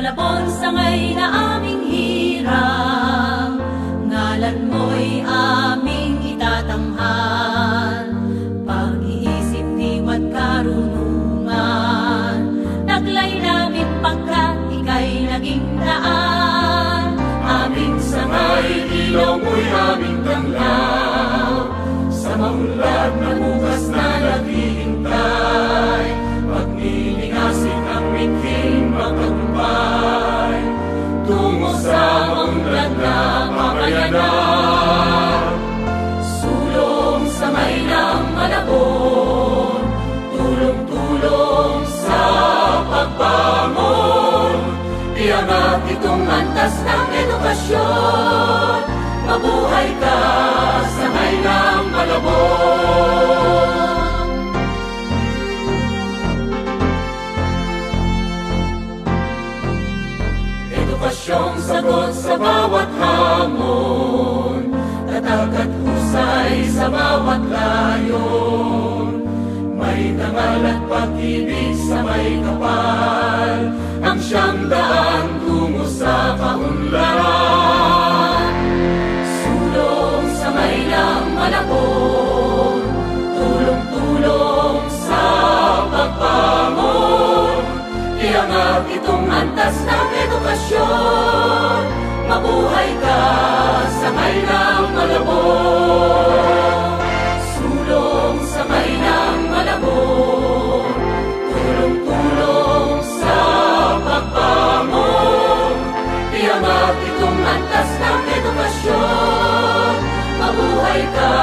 Malabon sangay na aming hirang Ngalan mo'y aming itatanghal. Pag-iisip niwa't karunungan. Naglay namin pagkat ika'y naging daan. Aming sangay, ilaw mo'y aming tanglaw Sa maunlad na bukas mamayanan Sulong sa may ng malabon Tulong-tulong sa pagbangon Iangat itong antas ng edukasyon Mabuhay ka sa may ng Edukasyong sagot sa bawat hamon. Tatag at husay sa bawat layon. May dangal at pag-ibig sa may kapal. Ang siyang daan Iangat itong antas ng edukasyon Mabuhay ka sa may ng malabon Sulong sa may ng malabon Tulong-tulong sa pagbangon Iangat itong antas ng edukasyon Mabuhay ka